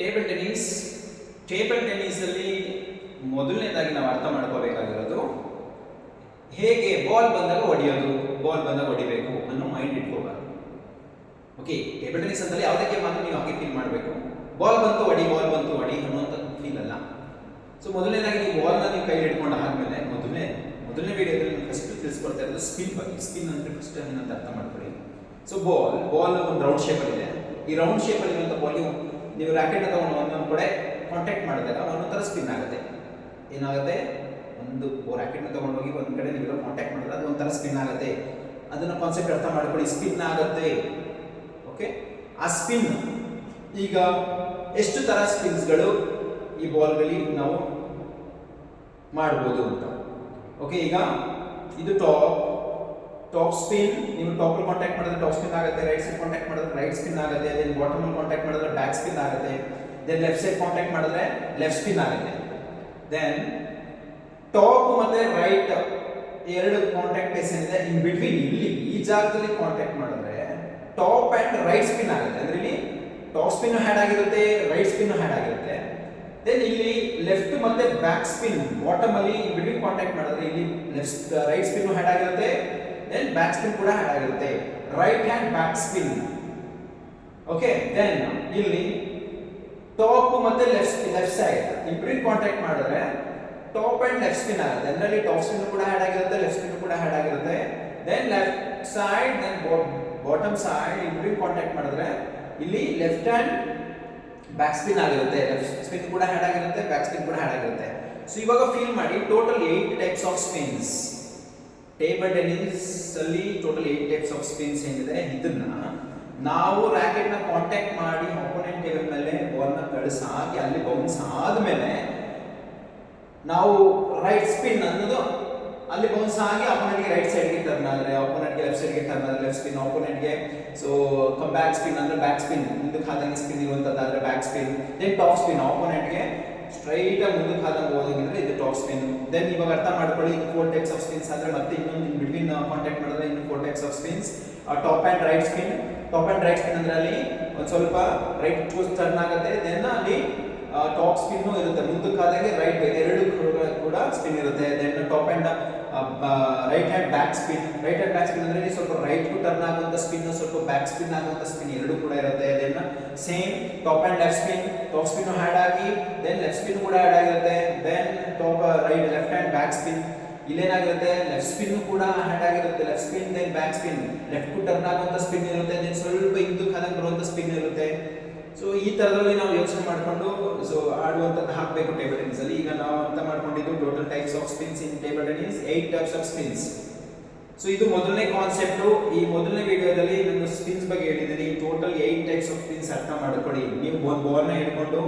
Table tennis table ಟೆನ್ನಿಸಲ್ಲಿ ಮೊದಲನೇದಾಗಿ ನಾವು ಅರ್ಥ ಮಾಡ್ಕೋಬೇಕಾಗಿರೋದು ಹೇಗೆ ಬಾಲ್ ಬಂದಾಗ ಹೊಡೆಯೋದು ಬಾಲ್ ಬಂದಾಗ ಹೊಡಿಬೇಕು ಅನ್ನೋ ಮೈಂಡ್ ಇಟ್ಕೋಬಾರ್ದು. ಓಕೆ ಟೇಬಲ್ ಟೆನ್ನಿಸ್ ಅಂತಲ್ಲಿ ಯಾವುದಕ್ಕೆ ಮಾತ್ರ ನೀವು ಹಾಗೆ ಫೀಲ್ ಮಾಡಬೇಕು. ಬಾಲ್ ಬಂತು ಹೊಡಿ ಬಾಲ್ ಬಂತು ಹೊಡಿ ಅನ್ನುವಂಥ ಫೀಲ್ ಅಲ್ಲ. ಸೊ ಮೊದಲನೇದಾಗಿ ನೀವು ಬಾಲ್ನ ನೀವು ಕೈಲಿ ಹಿಡ್ಕೊಂಡು ಆದಮೇಲೆ ಮೊದಲನೇ ಮೊದಲನೇ ವಿಡಿಯೋದಲ್ಲಿ ಫಸ್ಟ್ ತಿಳಿಸ್ಕೊಡ್ತಾ ಇರೋದು ಸ್ಪಿನ್ ಬಗ್ಗೆ. ಸ್ಪಿನ್ ಅಂದರೆ ಫಸ್ಟ್ ಏನಂತ ಅರ್ಥ ಮಾಡ್ಕೊಳ್ಳಿ. ಸೊ ಬಾಲ್ ಬಾಲ್ ಒಂದು ರೌಂಡ್ ಶೇಪಲ್ಲಿದೆ ಈ ರೌಂಡ್ ಶೇಪಲ್ಲಿ ಇರುವಂಥ ವಾಲ್ಯೂಮ್ ನೀವು ರ್ಯಾಕೆಟ್ ತಗೊಂಡು ಒಂದೊಂದು ಕಡೆ ಕಾಂಟ್ಯಾಕ್ಟ್ ಮಾಡಿದಾಗ ಒಂದೊಂದು ಥರ ಸ್ಪಿನ್ ಆಗುತ್ತೆ. ಏನಾಗುತ್ತೆ? ಒಂದು ರ್ಯಾಕೆಟ್ನ ತಗೊಂಡೋಗಿ ಒಂದು ಕಡೆ ನೀವು ಕಾಂಟ್ಯಾಕ್ಟ್ ಮಾಡಿದ್ರೆ ಅದು ಒಂಥರ ಸ್ಪಿನ್ ಆಗುತ್ತೆ. ಅದನ್ನ ಕಾನ್ಸೆಪ್ಟ್ ಅರ್ಥ ಮಾಡ್ಕೊಳ್ಳಿ ಸ್ಪಿನ್ ಆಗುತ್ತೆ. ಓಕೆ ಆ ಸ್ಪಿನ್ ಈಗ ಎಷ್ಟು ಥರ ಸ್ಪಿನ್ಸ್ಗಳು ಈ ಬಾಲ್ಗಳಲ್ಲಿ ನಾವು ಮಾಡ್ಬೋದು ಅಂತ. ಓಕೆ ಈಗ ಇದು ಟಾಪ್ ಟಾಪ್ ಸ್ಪಿನ್ ನೀವು ಟಾಪ್ ಕಾಂಟ್ಯಾಕ್ಟ್ ಮಾಡಿದ್ರೆ ಟಾಪ್ ಸ್ಪಿನ್ ಆಗುತ್ತೆ ರೈಟ್ ಸೈಡ್ ಕಾಂಟ್ಯಾಕ್ಟ್ ಮಾಡಿದ್ರೆ ರೈಟ್ ಸ್ಪಿನ್ ಆಗುತ್ತೆ ದೆನ್ ಬಾಟಮ್ ಕಾಂಟ್ಯಾಕ್ಟ್ ಮಾಡಿದ್ರೆ ಬ್ಯಾಕ್ ಸ್ಪಿನ್ ಆಗುತ್ತೆ ದೆನ್ ಲೆಫ್ಟ್ ಸೈಡ್ ಕಾಂಟ್ಯಾಕ್ಟ್ ಮಾಡಿದ್ರೆ ಲೆಫ್ಟ್ ಸ್ಪಿನ್ ಆಗುತ್ತೆ. ದೆನ್ ಟಾಪ್ ಮತ್ತೆ ರೈಟ್ ಎರಡು ಕಾಂಟ್ಯಾಕ್ಟ್ ಪ್ಲೇಸ್ ಏನಿದೆ ಇನ್ ಬಿಟ್ವೀನ್ ಇಲ್ಲಿ ಈ ಜಾಗದಲ್ಲಿ ಕಾಂಟ್ಯಾಕ್ಟ್ ಮಾಡಿದ್ರೆ ಟಾಪ್ ಅಂಡ್ ರೈಟ್ ಸ್ಪಿನ್ ಆಗುತ್ತೆ. ಅಂದ್ರೆ ಇಲ್ಲಿ ಟಾಪ್ ಸ್ಪಿನ್ ಹ್ಯಾಡ್ ಆಗಿರುತ್ತೆ ರೈಟ್ ಸ್ಪಿನ್ ಹ್ಯಾಡ್ ಆಗಿರುತ್ತೆ. ದೆನ್ ಇಲ್ಲಿ ಲೆಫ್ಟ್ ಮತ್ತೆ ಬ್ಯಾಕ್ ಸ್ಪಿನ್ ಬಾಟಮ್ ಅಲ್ಲಿ ಬಿಟ್ವೀನ್ ಕಾಂಟ್ಯಾಕ್ಟ್ ಮಾಡಿದ್ರೆ ಇಲ್ಲಿ ಲೆಫ್ಟ್ ರೈಟ್ ಸ್ಪಿನ್ ಹ್ಯಾಡ್ ಆಗಿರುತ್ತೆ ದೆನ್ ಬ್ಯಾಕ್ ಸ್ಪಿನ್ ಕೂಡ ಹ್ಯಾಡ್ ಆಗಿರುತ್ತೆ right hand back spin okay then ಇಲ್ಲಿ ಟಾಪ್ ಮತ್ತೆ ಲೆಫ್ಟ್ ಲೆಫ್ಟ್ ಸೈಡ್ ಇಬ್ಬರಿಗೆ ಕಾಂಟ್ಯಾಕ್ಟ್ ಮಾಡಿದ್ರೆ ಟಾಪ್ ಅಂಡ್ ಲೆಫ್ಟ್ ಸ್ಪಿನ್ ಆಗುತ್ತೆ. ಅಂದ್ರೆ ಅಲ್ಲಿ ಟಾಪ್ ಸ್ಪಿನ್ ಕೂಡ ಹ್ಯಾಡ್ ಆಗಿರುತ್ತೆ ಲೆಫ್ಟ್ ಸ್ಪಿನ್ ಕೂಡ ಹ್ಯಾಡ್ ಆಗಿರುತ್ತೆ then left side then bottom side ಇಬ್ಬರಿಗೆ ಕಾಂಟ್ಯಾಕ್ಟ್ ಮಾಡಿದ್ರೆ ಇಲ್ಲಿ ಲೆಫ್ಟ್ ಹ್ಯಾಂಡ್ ಬ್ಯಾಕ್ ಸ್ಪಿನ್ ಆಗಿರುತ್ತೆ. ಲೆಫ್ಟ್ ಸ್ಪಿನ್ ಕೂಡ ಹ್ಯಾಡ್ ಆಗಿರುತ್ತೆ ಬ್ಯಾಕ್ ಸ್ಪಿನ್ ಕೂಡ ಹ್ಯಾಡ್ ಆಗಿರುತ್ತೆ ಸೊ ಇವಾಗ ಫೀಲ್ ಮಾಡಿ total eight types of spins table tennis ಅಲ್ಲಿ total eight types of spins ಏನಿದೆ ಇದನ್ನ ನಾವು ರ್ಯಾಕೆಟ್ನ ಕಾಂಟ್ಯಾಕ್ಟ್ ಮಾಡಿ ಅಪೋನೆಂಟ್ ಟೇಬಲ್ ಮೇಲೆ ಬಾಲ್ನ ಕಳಿಸಾಕಿ ಅಲ್ಲಿ ಬೌನ್ಸ್ ಆದ್ಮೇಲೆ ನಾವು ರೈಟ್ ಸ್ಪಿನ್ ಅನ್ನೋದು ಅಲ್ಲಿ ಬೌನ್ಸ್ ಆಗಿ ಅಪೋನೆಂಟ್ಗೆ ರೈಟ್ ಸೈಡ್ಗೆ ಟರ್ನ್ ಆದರೆ ಅಪೋನೆಂಟ್ಗೆ ಲೆಫ್ಟ್ ಸೈಡ್ಗೆ ಟರ್ನ್ ಆದರೆ ಲೆಫ್ಟ್ ಸ್ಪಿನ್ ಅಪೋನೆಂಟ್ಗೆ ಸೊ ಕಮ್ ಬ್ಯಾಕ್ ಸ್ಪಿನ್ ಅಂದ್ರೆ ಬ್ಯಾಕ್ ಸ್ಪಿನ್ ಮುಂದಕ್ಕೆ ಹಾದಂಗೆ spin ಇರುವಂಥದ್ದಾದ್ರೆ back spin then top spin ಅಪೋನೆಂಟ್ಗೆ straight ಆಗಿ ಮುಂದಕ್ಕೆ ಹಾದಂಗೆ ಹೋದಂಗಿದ್ರೆ ಇದು ಟಾಪ್ ಸ್ಪಿನ್ ದೆನ್ ಇವಾಗ ಅರ್ಥ ಮಾಡ್ಕೊಳ್ಳಿ ಫೋರ್ ಟೈಪ್ಸ್ ಆಫ್ ಸ್ಪಿನ್ಸ್ ಆದ್ರೆ ಮತ್ತೆ ಇನ್ನೊಂದು ಇನ್ ಬಿಟ್ವೀನ್ ಕಾಂಟ್ಯಾಕ್ಟ್ ಮಾಡಿದ್ರೆ ಇನ್ನು four types of spins top and right spin top and right spin ಅಂದ್ರೆ ಅಲ್ಲಿ ಒಂದು ಸ್ವಲ್ಪ ರೈಟ್ ಟರ್ನ್ ಆಗುತ್ತೆ. ದೆನ್ ಅಲ್ಲಿ ಟಾಪ್ ಸ್ಪಿನ್ ಇರುತ್ತೆ. ಮುಂದಕ್ಕೆ ಆದಾಗೆ ರೈಟ್ ಎರಡು ಕೂಡ- ಸ್ಪಿನ್ ಇರುತ್ತೆ. Then top and right hand back spin right hand back spin ಅಂದರೆ ಸ್ವಲ್ಪ ರೈಟ್ ಟರ್ನ್ ಆಗುವಂಥ ಸ್ಪಿನ್ ಸ್ವಲ್ಪ ಬ್ಯಾಕ್ ಸ್ಪಿನ್ ಆಗುವಂಥ ಸ್ಪಿನ್ ಎರಡು ಕೂಡ ಇರುತ್ತೆ. Then same top and left spin top spin had ಆಗಿ ದೆನ್ ಲೆಫ್ಟ್ ಸ್ಪಿನ್ ಕೂಡ ಹ್ಯಾಡ್ ಆಗಿರುತ್ತೆ then top right left hand back spin ಇಲ್ಲೇನಾಗಿರುತ್ತೆ? Left spin ಕೂಡ ಹ್ಯಾಂಡ್ ಆಗಿರುತ್ತೆ. Left spin then back spin left to turn ಆಗುವಂತ spin ಇರುತ್ತೆ. Then ಸ್ವಲ್ಪ ಇದ್ದು ಕಾಲಕ್ಕೆ ಬರುವಂತ ಸ್ಪಿನ್ ಇರುತ್ತೆ. ಸೊ ಈ ತರದಲ್ಲಿ ನಾವು ಯೋಚನೆ ಮಾಡಿಕೊಂಡು ಸೊ ಆಡುವಂಥದ್ದು ಹಾಕಬೇಕು ಟೇಬಲ್ ಟೆನ್ನಿಸ್ ಅಲ್ಲಿ. ಈಗ ನಾವು ಅಂತ ಮಾಡ್ಕೊಂಡಿದ್ದು total types of spins in table tennis eight types of spins so ಇದು ಮೊದಲನೇ ಕಾನ್ಸೆಪ್ಟ್ ಈ ಮೊದಲನೇ ವಿಡಿಯೋದಲ್ಲಿ ನಾನು ಸ್ಪಿನ್ಸ್ ಬಗ್ಗೆ ಹೇಳಿದ್ದೀನಿ. Total eight types of spins ಅರ್ಥ ಮಾಡ್ಕೊಳ್ಳಿ. ನೀವು ಒಂದು ಬಾಲ್ನ ಹಿಡ್ಕೊಂಡು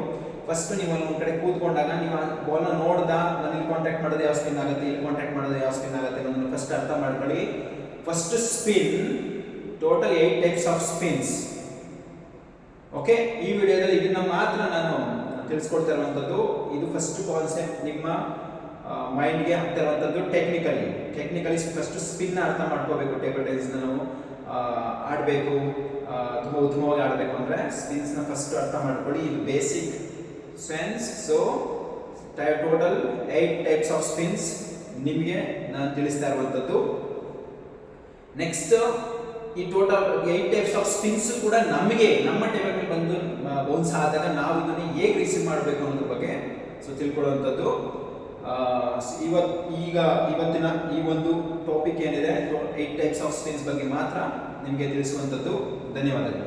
ಫಸ್ಟ್ ನೀವು ಒಂದು ಕಡೆ ಕೂತ್ಕೊಂಡಾಗ ನೀವು ಬಾಲ್ನ ನೋಡ್ದ ನಾನು ಇಲ್ಲಿ ಕಾಂಟ್ಯಾಕ್ಟ್ ಮಾಡೋದು ಯಾವ ಸ್ಪಿನ್ ಆಗುತ್ತೆ, ಇಲ್ಲಿ ಕಾಂಟ್ಯಾಕ್ಟ್ ಮಾಡೋದು ಯಾವ ಸ್ಪಿನ್ ಆಗುತ್ತೆ ಅನ್ನೋದನ್ನ ಫಸ್ಟ್ ಅರ್ಥ ಮಾಡ್ಕೊಳ್ಳಿ. First spin total eight types of spins okay ಈ ವಿಡಿಯೋದಲ್ಲಿ ಇದನ್ನ ಮಾತ್ರ ನಾನು ತಿಳಿಸ್ಕೊಡ್ತಾ ಇರುವಂಥದ್ದು ಇದು ಫಸ್ಟ್ ಕಾನ್ಸೆಪ್ಟ್ ನಿಮ್ಮ ಮೈಂಡ್ಗೆ ಹಾಕ್ತಾ ಇರುವಂಥದ್ದು ಟೆಕ್ನಿಕಲಿ ಟೆಕ್ನಿಕಲಿ ಫಸ್ಟ್ ಸ್ಪಿನ್ ಅರ್ಥ ಮಾಡ್ಕೋಬೇಕು ಟೇಬಲ್ ಟೆನ್ನಿಸ್ನ ನಾವು ಆಡಬೇಕು ತುಂಬ ಉತ್ತಮವಾಗಿ ಆಡಬೇಕು ಅಂದರೆ ಸ್ಪಿನ್ಸ್ನ ಫಸ್ಟ್ ಅರ್ಥ ಮಾಡ್ಕೊಳ್ಳಿ. ಇದು basic spins so total eight types of spins ನಿಮಗೆ ನಾನು ತಿಳಿಸ್ತಾ ಇರುವಂಥದ್ದು ನೆಕ್ಸ್ಟ್ ಈ total eight types of spins ಕೂಡ ನಮಗೆ, ನಮ್ಮ ಟೇಬಲ್ ಬಂದು ಬೌನ್ಸ್ ಆದಾಗ ನಾವು ಇದನ್ನು ಹೇಗೆ ರಿಸೀವ್ ಮಾಡಬೇಕು ಅನ್ನೋದ್ರ ಬಗ್ಗೆ ಸೊ ತಿಳ್ಕೊಳ್ಳುವಂಥದ್ದು. ಇವತ್ತು ಈಗ, ಇವತ್ತಿನ ಈ ಒಂದು ಟಾಪಿಕ್ ಏನಿದೆ ಏಟ್ ಟೈಪ್ಸ್ ಆಫ್ ಸ್ಪಿನ್ಸ್ ಬಗ್ಗೆ ಮಾತ್ರ ನಿಮಗೆ ತಿಳಿಸುವಂಥದ್ದು. ಧನ್ಯವಾದಗಳು.